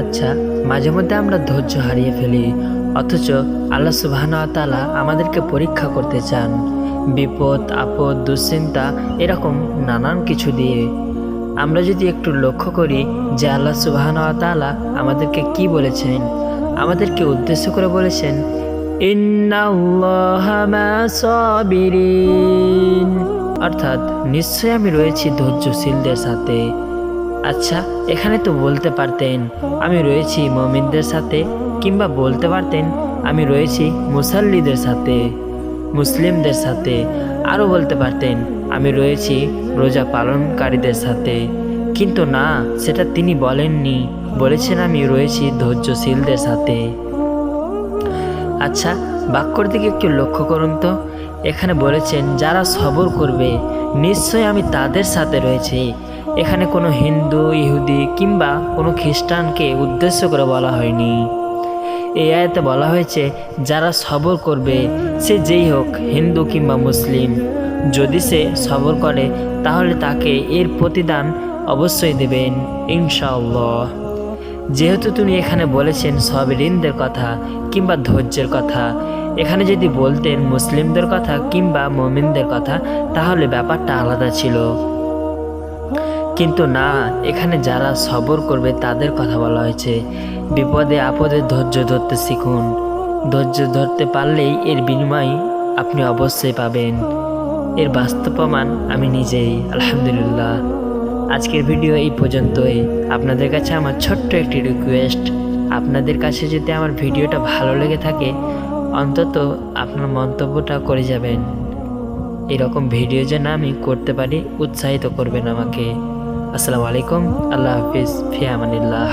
আচ্ছা মাঝে মধ্যে আমরা ধৈর্য হারিয়ে ফেলি, অথচ আল্লাহ সুবাহতালা আমাদেরকে পরীক্ষা করতে চান। বিপদ, আপদ, দুশ্চিন্তা এরকম নানান কিছু দিয়ে। আমরা যদি একটু লক্ষ্য করি যে আল্লাহ সুবাহতালা আমাদেরকে কি বলেছেন, আমাদেরকে উদ্দেশ্য করে বলেছেন অর্থাৎ নিশ্চয় আমি রয়েছি ধৈর্যশীলদের সাথে। আচ্ছা এখানে তো বলতে পারতেন। আমি রয়েছি মমিনদের সাথে, কিংবা বলতে পারতেন, আমি রয়েছি মুসাল্লিদের সাথে, মুসলিমদের সাথে, আরও বলতে পারতেন, আমি রয়েছি রোজা পালনকারীদের সাথে। কিন্তু না, সেটা তিনি বলেননি, বলেছেন আমি রয়েছি ধৈর্যশীলদের সাথে। আচ্ছা বাক্যর দিকে একটু লক্ষ্য করুন তো। এখানে বলেছেন, যারা সবর করবে নিশ্চয় আমি তাদের সাথে রয়েছি। এখানে কোনো হিন্দু, ইহুদি কিংবা কোনো খ্রিস্টানকে উদ্দেশ্য করে বলা হয়নি। এই আয়াতে বলা হয়েছে, যারা সবর করবে, সে যেই হোক, হিন্দু কিংবা মুসলিম। যদি সে সবর করে, তাহলে তাকে এর প্রতিদান অবশ্যই দেবেন, ইনশাআল্লাহ। যেহেতু তুমি এখানে বলেছেন সব ঋণদের কথা কিংবা ধৈর্যের কথা, এখানে যদি বলতেন মুসলিমদের কথা কিংবা মমিনদের কথা, তাহলে ব্যাপারটা আলাদা ছিল। কিন্তু না, এখানে যারা সবর করবে তাদের কথা বলা হয়েছে। বিপদে আপদে ধৈর্য ধরতে শিখুন। ধৈর্য ধরতে পারলেই এর বিনিময় আপনি অবশ্যই পাবেন। এর বাস্তব প্রমাণ আমি নিজেই, আলহামদুলিল্লাহ। আজকের ভিডিও এই পর্যন্তই। আপনাদের কাছে আমার ছোট্ট একটি রিকোয়েস্ট আপনাদের কাছে যদি আমার ভিডিওটা ভালো লেগে থাকে, অন্তত আপনার মন্তব্যটা করে যাবেন। এরকম ভিডিও যেন আমি করতে পারি, উৎসাহিত করবেন আমাকে। আসসালামু আলাইকুম। আল্লাহ হাফিজ। ফিয়ামানিল্লাহ